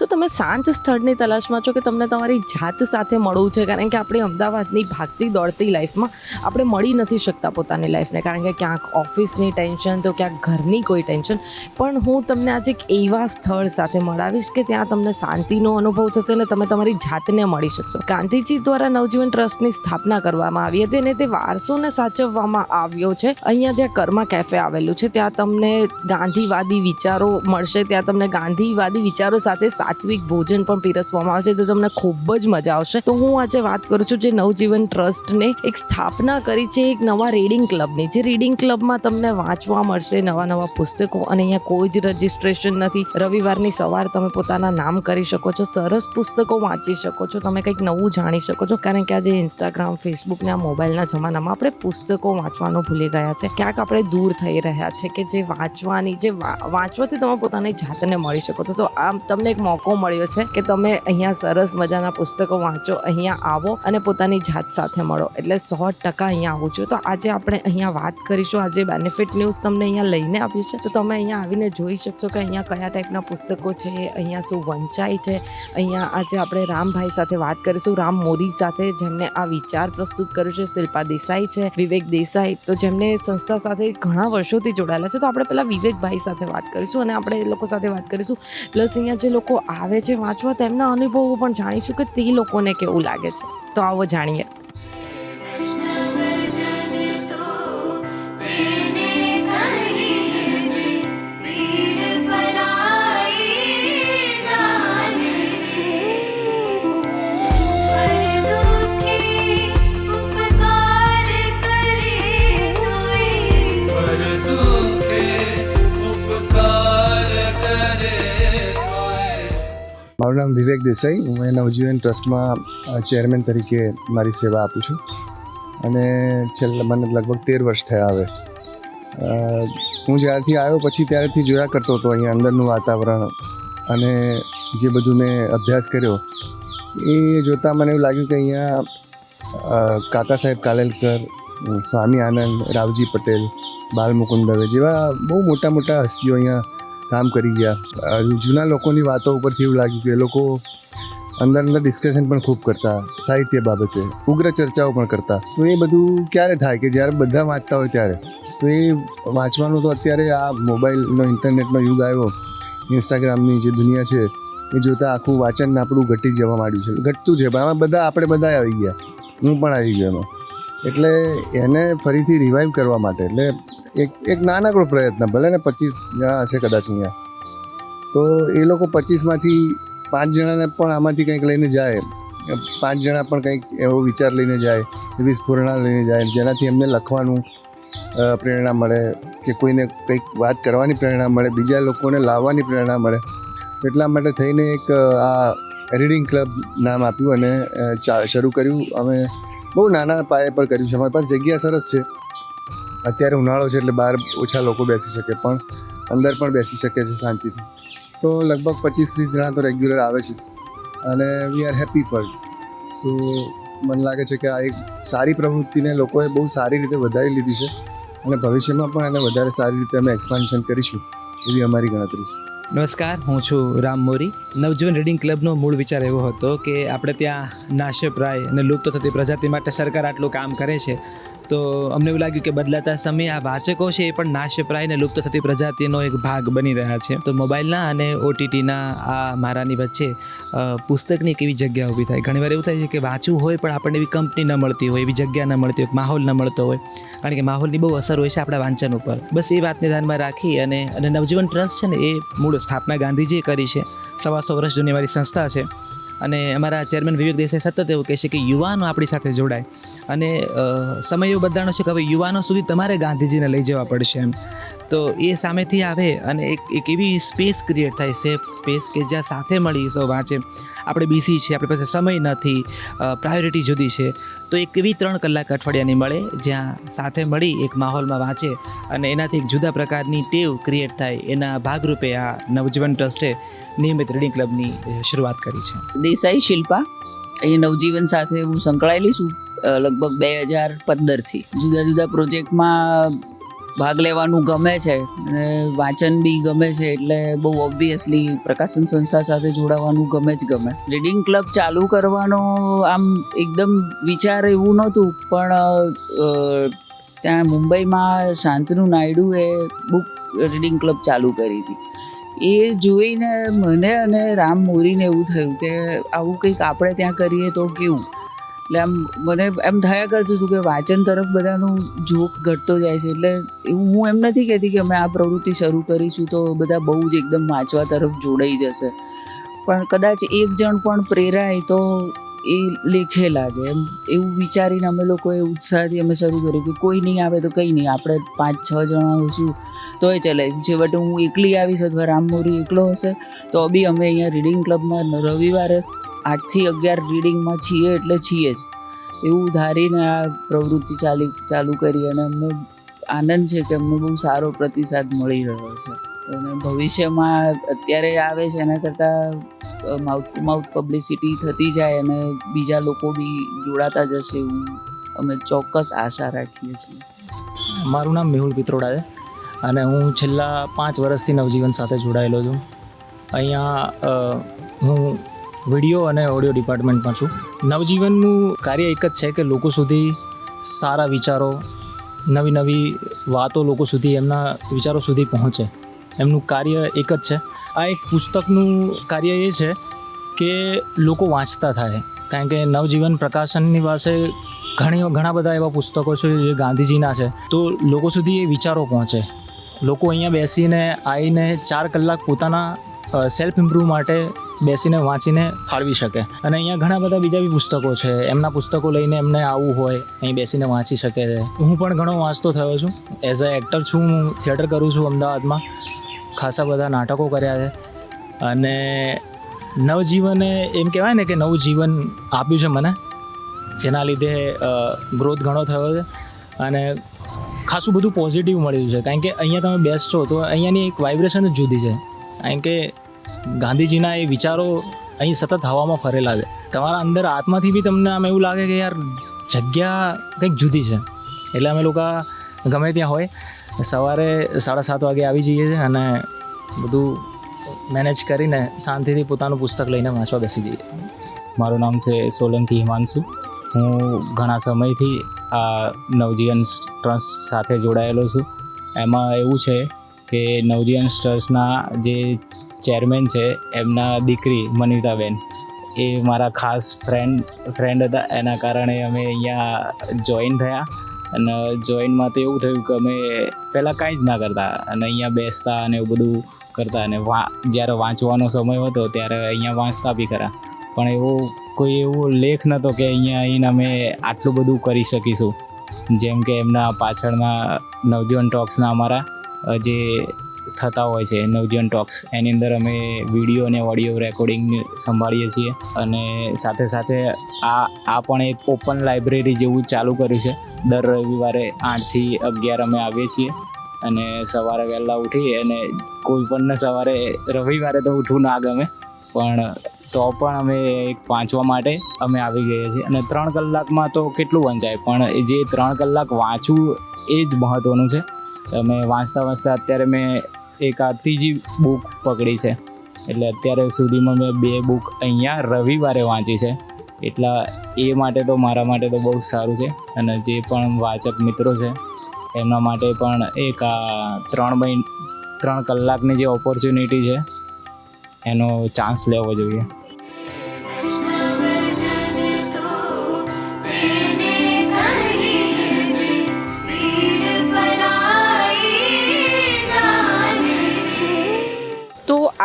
સો તમે શાંત સ્થળની તલાશમાં છો કે તમને તમારી જાત સાથે મળવું છે, કારણ કે આપણે અમદાવાદની ભાગતી દોડતી લાઈફમાં આપણે મળી નથી શકતા પોતાની લાઈફને, કારણ કે ક્યાંક ઓફિસની ટેન્શન, તો ક્યાંક ઘરની કોઈ ટેન્શન. પણ હું તમને આજે એક એવા સ્થળ સાથે મળાવીશ કે ત્યાં તમને શાંતિનો અનુભવ થશે અને તમે તમારી જાતને મળી શકશો. ગાંધીજી દ્વારા નવજીવન ટ્રસ્ટની સ્થાપના કરવામાં આવી હતી અને તે વારસોને સાચવવામાં આવ્યો છે. અહીંયા જ્યાં કર્મા કેફે આવેલું છે, ત્યાં તમને ગાંધીવાદી વિચારો મળશે, ત્યાં તમને ગાંધીવાદી વિચારો સાથે સાત્વિક ભોજન પણ પીરસવામાં આવશે, તો તમને ખૂબ જ મજા આવશે. તો હું આજે વાત કરું છું જે નવજીવન ટ્રસ્ટને એક સ્થાપના કરી છે એક નવા રીડિંગ ક્લબની જે રીડિંગ ક્લબમાં તમને વાંચવા મળશે નવા નવા પુસ્તકો અને અહીંયા કોઈ જ રજિસ્ટ્રેશન નથી. રવિવારની સવાર તમે પોતાના નામ કરી શકો છો, સરસ પુસ્તકો વાંચી શકો છો, તમે કંઈક નવું જાણી શકો છો. કારણ કે આજે ઇન્સ્ટાગ્રામ ફેસબુક ને આ મોબાઈલના જમાનામાં આપણે પુસ્તકો વાંચવાનું ભૂલી ગયા છે. ક્યાંક આપણે દૂર થઈ રહ્યા છે કે જે વાંચવાની, જે વાંચવાથી તમે પોતાની જાતને મળી શકો છો. તો આમ તમને એક મોકો મળ્યો છે કે તમે અહીંયા સરસ મજાના પુસ્તકો વાંચો, અહીંયા આવો અને પોતાની જાત સાથે મળો. એટલે સો ટકા અહીંયા આવું છું. તો આજે આપણે અહીંયા વાત કરીશું. આજે બેનિફિટ ન્યૂઝ તમને અહીંયા લઈને આવ્યું છે. તો તમે અહીંયા આવીને જોઈ શકશો કે અહીંયા કયા ટાઈપના પુસ્તકો છે, અહીંયા શું વંચાય છે. અહીંયા આજે આપણે રામભાઈ સાથે વાત કરીશું. રામ મોરી સાથે જેમને આ વિચાર પ્રસ્તુત કર્યો છે. શિલ્પા દેસાઈ છે, વિવેક દેસાઈ. તો જેમને સંસ્થા સાથે ઘણા વર્ષોથી જોડાયેલા છે. તો આપણે પહેલાં વિવેકભાઈ સાથે વાત કરીશું અને આપણે એ લોકો સાથે વાત કરીશું. પ્લસ અહીંયા જે લોકો આવે છે વાંચવા તેમના અનુભવો પણ જાણીશું કે તે લોકોને કેવું લાગે છે. તો આવો જાણીએ. નામ વિવેક દેસાઈ. હું એ નવજીવન ટ્રસ્ટમાં ચેરમેન તરીકે મારી સેવા આપું છું. અને છેલ્લા મને લગભગ તેર વર્ષ થયા હવે. હું જ્યારથી આવ્યો પછી ત્યારથી જોયા કરતો હતો અહીંયા અંદરનું વાતાવરણ અને જે બધું મેં અભ્યાસ કર્યો, એ જોતાં મને એવું લાગ્યું કે અહીંયા કાકા સાહેબ કાલેલકર, સ્વામી આનંદ, રાવજી પટેલ, બાલમુકુંદ દવે જેવા બહુ મોટા મોટા હસ્તીઓ અહીંયા કામ કરી ગયા. જૂના લોકોની વાતો ઉપરથી એવું લાગ્યું કે એ લોકો અંદર અંદર ડિસ્કશન પણ ખૂબ કરતા, સાહિત્ય બાબતે ઉગ્ર ચર્ચાઓ પણ કરતા. તો એ બધું ક્યારે થાય કે જ્યારે બધા વાંચતા હોય ત્યારે? તો એ વાંચવાનું તો અત્યારે આ મોબાઈલનો, ઇન્ટરનેટનો યુગ આવ્યો. ઇન્સ્ટાગ્રામની જે દુનિયા છે, એ જોતાં આખું વાંચન આપણું ઘટી જવા માંડ્યું છે. ઘટતું છે, પણ આમાં બધા, આપણે બધા આવી ગયા. હું પણ આવી ગયો એમાં. એટલે એને ફરીથી રિવાઈવ કરવા માટે. એટલે એક એક નાનકડો પ્રયત્ન, ભલે ને પચીસ જણા હશે કદાચ અહીંયા. તો એ લોકો પચીસમાંથી પાંચ જણાને પણ આમાંથી કંઈક લઈને જાય. પાંચ જણા પણ કંઈક એવો વિચાર લઈને જાય, એવી સ્ફૂર્ણા લઈને જાય, જેનાથી એમને લખવાનું પ્રેરણા મળે, કે કોઈને કંઈક વાત કરવાની પ્રેરણા મળે, બીજા લોકોને લાવવાની પ્રેરણા મળે. એટલા માટે થઈને એક આ રીડિંગ ક્લબ નામ આપ્યું અને શરૂ કર્યું. અમે બહુ નાના પાયે પર કર્યું છે. અમારી પાસે જગ્યા સરસ છે. અત્યારે ઉનાળો છે એટલે બહાર ઓછા લોકો બેસી શકે પણ અંદર પણ બેસી શકે છે શાંતિથી. તો લગભગ પચીસ ત્રીસ જણા તો રેગ્યુલર આવે છે. અને વી આર હેપી પર સો મને લાગે છે કે આ એક સારી પ્રવૃત્તિને લોકોએ બહુ સારી રીતે વધારી લીધી છે. અને ભવિષ્યમાં પણ એને વધારે સારી રીતે અમે એક્સપાન્શન કરીશું એવી અમારી ગણતરી છે. નમસ્કાર, હું છું રામ મોરી. નવજીવન રીડિંગ ક્લબનો મૂળ વિચાર એવો હતો કે આપણે ત્યાં નાશ્યપ્રાય અને લુપ્ત થતી પ્રજાતિ માટે સરકાર આટલું કામ કરે છે. તો અમને એવું લાગ્યું કે બદલાતા સમયે આ વાચકો છે એ પણ નાશ્યપ્રાય અને લુપ્ત થતી પ્રજાતિનો એક ભાગ બની રહ્યા છે. તો મોબાઈલના અને ઓટીટીના આ મારાની વચ્ચે પુસ્તકની એક એવી જગ્યા ઊભી થાય? ઘણીવાર એવું થાય છે કે વાંચવું હોય પણ આપણને એવી કંપની ન મળતી હોય, એવી જગ્યા ન મળતી હોય, માહોલ ન મળતો હોય. કારણ કે માહોલની બહુ અસર હોય છે આપણા વાંચન ઉપર. બસ એ વાતને ધ્યાનમાં રાખી અને અને નવજીવન ટ્રસ્ટ છે ને એ મૂળ સ્થાપના ગાંધીજીએ કરી છે. સવાસો વર્ષ જૂની મારી સંસ્થા છે. અને અમારા ચેરમેન વિવેક દેસાઈ સતત એવું કહે છે કે યુવાનો આપણી સાથે જોડાય. અને સમય એવો બદલાણો છે કે હવે યુવાનો સુધી તમારે ગાંધીજીને લઈ જવા પડશે એમ. તો એ સામેથી આવે અને એક એક એવી સ્પેસ ક્રિએટ થાય, સેફ સ્પેસ કે જ્યાં સાથે મળી તો વાંચે. આપણે બીસી છે આપણી પાસે સમય નથી પ્રાયોરિટી જુદી છે. તો એક એવી ત્રણ કલાક અઠવાડિયાની મળે જ્યાં સાથે મળી એક માહોલમાં વાંચે અને એનાથી એક જુદા પ્રકારની ટેવ ક્રિએટ થાય એના ભાગરૂપે આ નવજીવન ટ્રસ્ટે નિયમિત રીડિંગ ક્લબની શરૂઆત કરી છે. દેસાઈ શિલ્પા, અહીંયા નવજીવન સાથે હું સંકળાયેલી છું લગભગ બે હજાર પંદરથી. જુદા જુદા પ્રોજેક્ટમાં ભાગ લેવાનું ગમે છે અને વાંચન બી ગમે છે એટલે બહુ ઓબ્વિયસલી પ્રકાશન સંસ્થા સાથે જોડાવાનું ગમે જ ગમે. રીડિંગ ક્લબ ચાલુ કરવાનો આમ એકદમ વિચાર એવું નહોતું, પણ ત્યાં મુંબઈમાં શાંતનુ નાયડુએ બુક રીડિંગ ક્લબ ચાલુ કરી હતી. એ જોઈને મને અને રામ મોરીને એવું થયું કે આવું કંઈક આપણે ત્યાં કરીએ તો કેવું? એટલે આમ મને એમ થયા કરતું હતું કે વાંચન તરફ બધાનું જોક ઘટતો જાય છે. એટલે એવું હું એમ નથી કહેતી કે અમે આ પ્રવૃત્તિ શરૂ કરીશું તો બધા બહુ જ એકદમ વાંચવા તરફ જોડાઈ જશે. પણ કદાચ એક જણ પણ પ્રેરાય તો એ લેખે લાગે. એમ એવું વિચારીને અમે લોકોએ ઉત્સાહથી અમે શરૂ કર્યું કે કોઈ નહીં આવે તો કંઈ નહીં. આપણે પાંચ, છ જણા હોઈશું તોય ચાલે. છેવટે હું એકલી આવીશ અથવા રામમોરી એકલો હશે તો બી અમે અહીંયા રીડિંગ ક્લબમાં રવિવારે આઠથી અગિયાર રીડિંગમાં છીએ એટલે છીએ જ. એવું ધારીને આ પ્રવૃત્તિ ચાલી, ચાલુ કરી અને અમને આનંદ છે કે અમને બહુ સારો પ્રતિસાદ મળી રહ્યો છે. અને ભવિષ્યમાં અત્યારે આવે છે એના કરતાં માઉથ ટુ માઉથ પબ્લિસિટી થતી જાય અને બીજા લોકો બી જોડાતા જશે એવું અમે ચોક્કસ આશા રાખીએ છીએ. મારું નામ મેહુલ પિત્રોડા છે અને હું છેલ્લા પાંચ વર્ષથી નવજીવન સાથે જોડાયેલો છું. અહીંયા હું વીડિયો અને ઓડિયો ડિપાર્ટમેન્ટમાં છું. નવજીવનનું કાર્ય એક જ છે કે લોકો સુધી સારા વિચારો, નવી નવી વાતો લોકો સુધી એમના વિચારો સુધી પહોંચે. એમનું કાર્ય એક જ છે. આ એક પુસ્તકનું કાર્ય એ છે કે લોકો વાંચતા થાય. કારણ કે નવજીવન પ્રકાશનની પાસે ઘણી ઘણા બધા એવા પુસ્તકો છે જે ગાંધીજીના છે. તો લોકો સુધી એ વિચારો પહોંચે. લોકો અહીંયા બેસીને આવીને ચાર કલાક પોતાના સેલ્ફ ઇમ્પ્રૂવ માટે બેસીને વાંચીને ફાળવી શકે. અને અહીંયા ઘણા બધા બીજા બી પુસ્તકો છે. એમના પુસ્તકો લઈને એમને આવવું હોય, અહીં બેસીને વાંચી શકે છે. હું પણ ઘણો વાંચતો થયો છું. એઝ અ એક્ટર છું હું થિયેટર કરું છું અમદાવાદમાં. ખાસા બધા નાટકો કર્યા છે. અને નવજીવને એમ કહેવાય ને કે નવું જીવન આપ્યું છે મને, જેના લીધે ગ્રોથ ઘણો થયો છે. અને ખાસું બધું પોઝિટિવ મળ્યું છે. કારણ કે અહીંયા તમે બેસશો તો અહીંયાની એક વાઇબ્રેશન જ જુદી છે. કારણ કે ગાંધીજીના એ વિચારો અહીં સતત હવામાં ફરેલા છે. તમારા અંદર આત્માથી બી તમને આમ એવું લાગે કે યાર, જગ્યા કંઈક જુદી છે. એટલે અમે લોકો ગમે ત્યાં હોય, સવારે સાડા સાત વાગે આવી જઈએ છીએ અને બધું મેનેજ કરીને શાંતિથી પોતાનું પુસ્તક લઈને વાંચવા બેસી જઈએ. મારું નામ છે સોલંકી હિમાંશુ. હું ઘણા સમયથી આ નવજીવન ટ્રસ્ટ સાથે જોડાયેલો છું. એમાં એવું છે કે નવજીવન ટ્રસ્ટના જે ચેરમેન છે, એમના દીકરી મનિતાબેન. એ મારા ખાસ ફ્રેન્ડ ફ્રેન્ડ હતા. એના કારણે અમે અહીંયા જોઈન થયા. અને જોઈનમાં તો એવું થયું કે અમે પહેલાં કાંઈ જ ના કરતા. અને અહીંયા બેસતા અને એવું બધું કરતા. અને વા, જ્યારે વાંચવાનો સમય હતો, ત્યારે અહીંયા વાંચતા બી ખરા. પણ એવો કોઈ એવો લેખ નહોતો કે અહીંયા આવીને અમે આટલું બધું કરી શકીશું. જેમ કે એમના પાછળના નવજીવન ટોક્સના અમારા જે થતા હોય છે નવજીવન ટોક્સ. એની અંદર અમે વીડિયો અને ઓડિયો રેકોર્ડિંગ સંભાળીએ છીએ અને સાથે સાથે આ આ પણ એક ઓપન લાઇબ્રેરી જેવું ચાલુ કર્યું છે. દર રવિવારે આઠથી અગિયાર અમે આવીએ છીએ અને સવારે વહેલા ઉઠી અને કોઈ પણને સવારે રવિવારે તો ઉઠવું ના ગમે, પણ તો પણ અમે એક વાંચવા માટે અમે આવી ગયા છીએ. અને ત્રણ કલાકમાં તો કેટલું વંચાય, પણ જે ત્રણ કલાક વાંચવું એ જ મહત્ત્વનું છે. અમે વાંચતા વાંચતા અત્યારે મેં એક આ ત્રીજી બુક પકડી છે. એટલે અત્યારે સુધીમાં મેં બે બુક અહીંયા રવિવારે વાંચી છે. એટલા એ માટે તો મારા માટે તો બહુ સારું છે. અને જે પણ વાચક મિત્રો છે એમના માટે પણ એક આ ત્રણ મહિન ત્રણ કલાકની જે ઓપોર્ચ્યુનિટી છે, એનો ચાન્સ લેવો જોઈએ.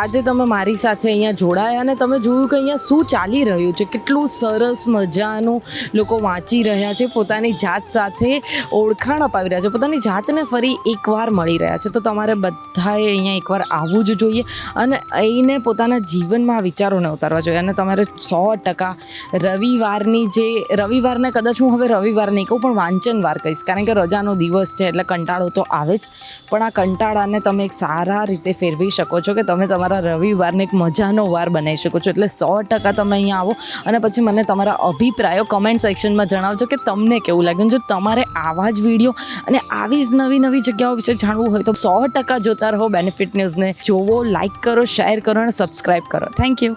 આજે તમે મારી સાથે અહીંયા જોડાયા અને તમે જોયું કે અહીંયા શું ચાલી રહ્યું છે? કેટલું સરસ મજાનું લોકો વાંચી રહ્યા છે, પોતાની જાત સાથે ઓળખાણ અપાવી રહ્યા છે, પોતાની જાતને ફરી એકવાર મળી રહ્યા છે. તો તમારે બધાએ અહીંયા એકવાર આવવું જ જોઈએ અને અહીંને પોતાના જીવનમાં વિચારોને ઉતારવા જોઈએ. અને તમારે સો ટકા રવિવારની જે, રવિવારને કદાચ હું હવે રવિવાર નહીં કહું, પણ વાંચનવાર કહીશ. કારણ કે રજાનો દિવસ છે એટલે કંટાળો તો આવે જ. પણ આ કંટાળાને તમે એક સારા રીતે ફેરવી શકો છો કે તમે તમારા તમારા રવિવારને એક મજાનો વાર બનાવી શકો છો. એટલે સો ટકા તમે અહીંયા આવો અને પછી મને તમારા અભિપ્રાયો કમેન્ટ સેક્શનમાં જણાવજો કે તમને કેવું લાગ્યું. જો તમારે આવા જ વીડિયો અને આવી જ નવી નવી જગ્યાઓ વિશે જાણવું હોય તો સો ટકા જોતા રહો. બેનિફિટ ન્યૂઝને જોવો લાઇક કરો શેર કરો અને સબસ્ક્રાઈબ કરો. Thank you